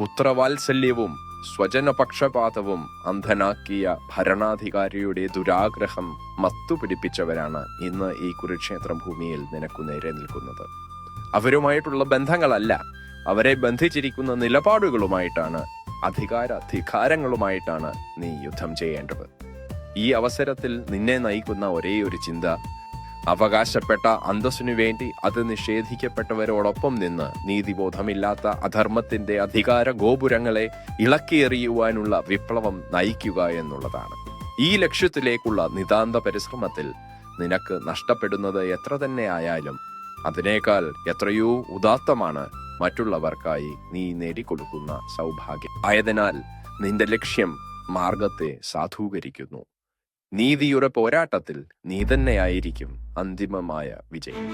പുത്രവാത്സല്യവും സ്വജനപക്ഷപാതവും അന്ധനാക്കിയ ഭരണാധികാരിയുടെ ദുരാഗ്രഹം മത്തുപിടിപ്പിച്ചവരാണ് ഇന്ന് ഈ കുരുക്ഷേത്ര ഭൂമിയിൽ നിനക്കു നേരെ നിൽക്കുന്നത്. അവരുമായിട്ടുള്ള ബന്ധങ്ങളല്ല അവരെ ബന്ധിച്ചിരിക്കുന്ന നിലപാടുകളുമായിട്ടാണ് അധികാര അധികാരങ്ങളുമായിട്ടാണ് നീ യുദ്ധം ചെയ്യേണ്ടത്. ഈ അവസരത്തിൽ നിന്നെ നയിക്കുന്ന ഒരേ ഒരു ചിന്ത അവകാശപ്പെട്ട അന്തസ്സിനു വേണ്ടി അത് നിഷേധിക്കപ്പെട്ടവരോടൊപ്പം നിന്ന് നീതിബോധമില്ലാത്ത അധർമ്മത്തിന്റെ അധികാര ഗോപുരങ്ങളെ ഇളക്കിയെറിയുവാനുള്ള വിപ്ലവം നയിക്കുക എന്നുള്ളതാണ്. ഈ ലക്ഷ്യത്തിലേക്കുള്ള നിതാന്ത പരിശ്രമത്തിൽ നിനക്ക് നഷ്ടപ്പെടുന്നത് എത്ര തന്നെ ആയാലും അതിനേക്കാൾ എത്രയോ ഉദാത്തമാണ് മറ്റുള്ളവർക്കായി നീ നേടിക്കൊടുക്കുന്ന സൗഭാഗ്യം. ആയതിനാൽ നിന്റെ ലക്ഷ്യം മാർഗത്തെ സാധൂകരിക്കുന്നു. നീതിയുടെ പോരാട്ടത്തിൽ നീ തന്നെയായിരിക്കും അന്തിമമായ വിജയം.